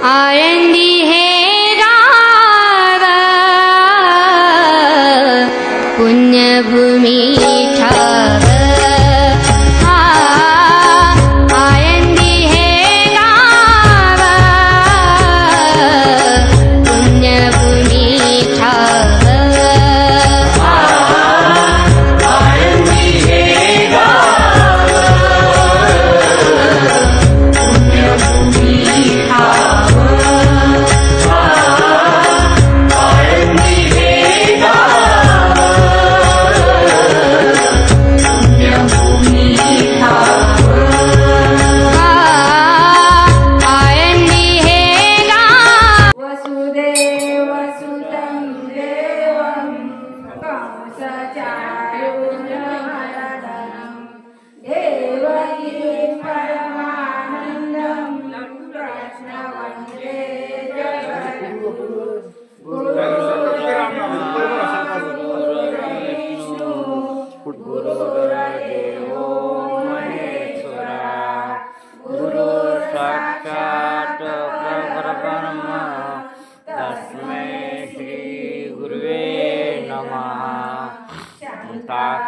R&D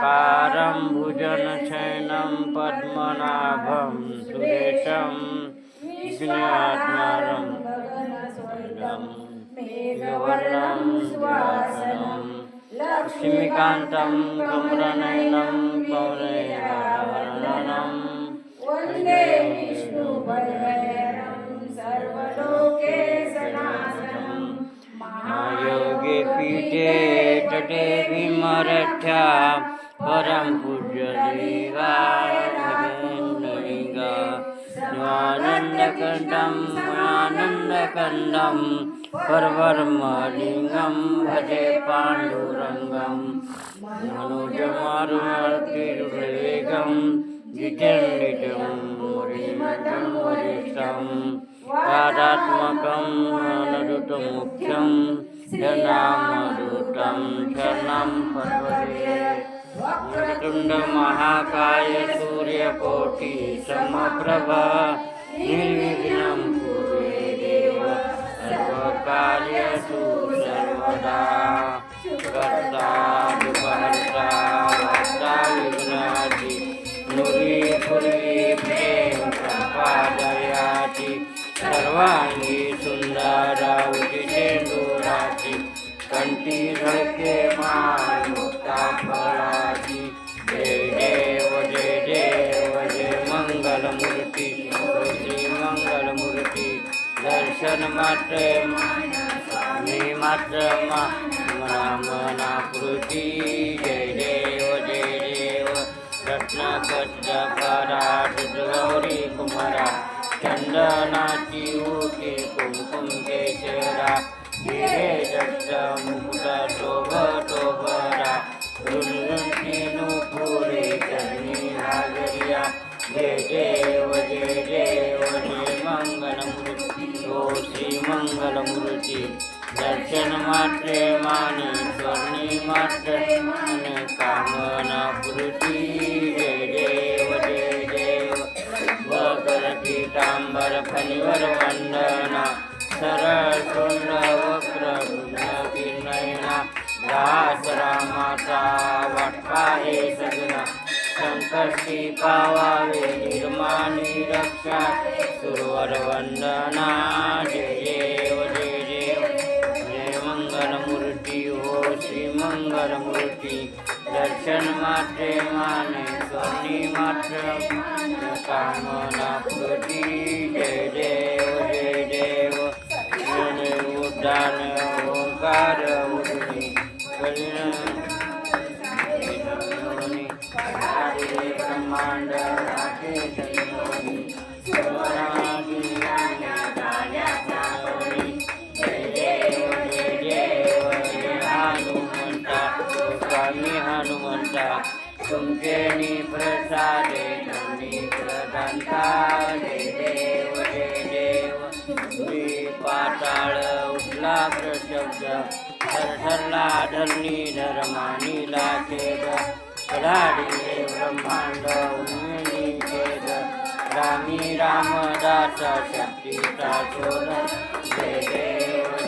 ताकारं भुजनशयनं पद्मनाभं सुरेशं विघ्नात्मारं मेघवर्णं सुवासनं लक्ष्मीकान्तं कमलनयनं कमलवर्णनं वन्दे स्वानन्दकण्डं आनन्दकण्डं परवरमलिङ्गं भजे पाण्डुरङ्गं मनोजमारुतिर्वेगं जितेन्द्रितं मुरिमतं वरिष्ठं पादात्मकं अनरुतमुख्यं शरणामरुतं शरणं पर्वते महाकाय सूर्यकोटि समप्रभा निर्विघ्नं कुरु देव सर्वकार्यसु सर्वदा। कर्ता दुपहर्ता वार्ता विघ्नाति नुरी पुरी प्रेम प्रपादयाति सर्वांगी सुंदरा उदितेंदुराची कंठी झळके मान मुक्ता फळाची मूर्ती श्री मंगलमूर्ती दर्शन मात्र मी मात्र मना मना कृती जय देव जय देव रत्नकट्ट पराट गौरी कुमारा चंदनाची उटी कुमकुम केशरा मंगलमूर्ती ओ दर्शनमात्रे दर्शन मात्रे माने स्वर्णी मात्र कामना पूर्ती जय देव जय देव। वकर पीतांबर दासरामाता वट्पाहे सरळ सुंद वक्र रामाचा पावावे निर्माणे रक्षा सुरवर वंदना जय देव जय देव जय मंगलमूर्ती हो श्री मंगलमूर्ती दर्शन मात्रे माने स्वामी मात्र कामना पूर्ती जय देव जय देव जय उद्दान ओंकार तुमचे प्रसादे धनी प्रदांता देव जय देव। श्री पाताळ उठला प्रशब्द ठरठरला धरणी धर्मानी लाखेद। कलाडी ब्रह्मांड उन्मिनी खेद रामी रामदास शक्तीचा शोध जय देव।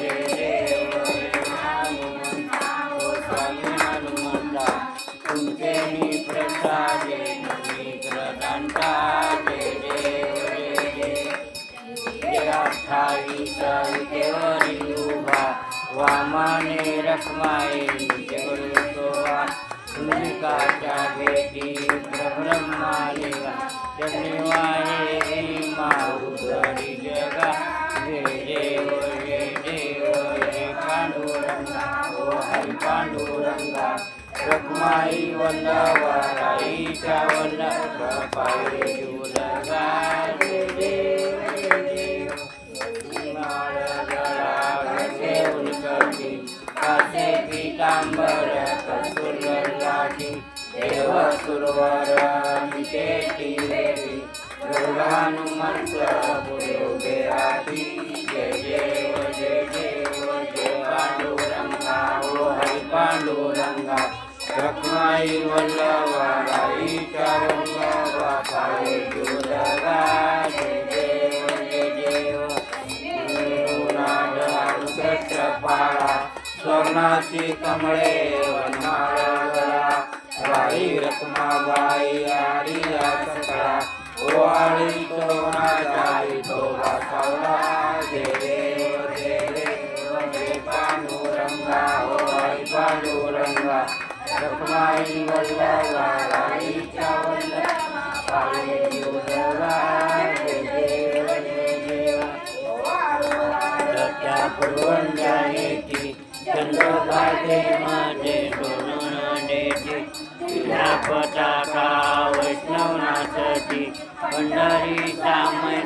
वामाने रखमाई निजवळी भूमिकाच्या भेटी ब्रह्मालिका चरणवाहे भीमा उदरी जगा जय देव जय देव जय पांडुरंगा ओ हरी पांडुरंगा रखमाई वल्लवा राईच्या वल्लभ पाय जुलगा जय देव जय देव कासे पीतांबर कस्तुर लाठी देव सुरवर मिटेटी देवी दुर्गानुमंत पुरोगे आती जय देव जय देव जय पांडुरंगा ओ हरी पांडुरंगा रखमाई वल्लवा राईच्या वल्लवा पाय जुलगा देव देव पाळा स्वर्णाची कमळे वनमाळा बाई रखमाबाई आडिया सकळा ओवाळी सोनाचाई तो वासावला जय देव देव पांडुरंगा पांडुरंगा रखमाई वल्लवा राईच्या वल्लभा पायी जुलगा जय देव जय त्या चंद्रभागे माझे सोनून देते तिला पताका वैष्णवनाथची पंढरी सामय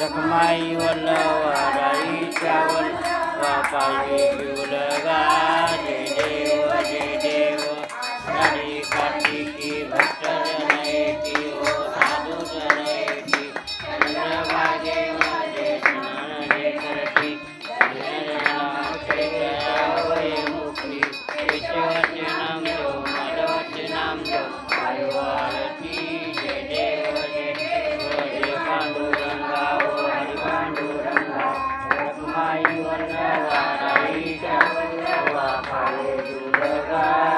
रखमाई वल्लवा राईच्या वल्लवा पायी जय देव जय देव हरी Thank you.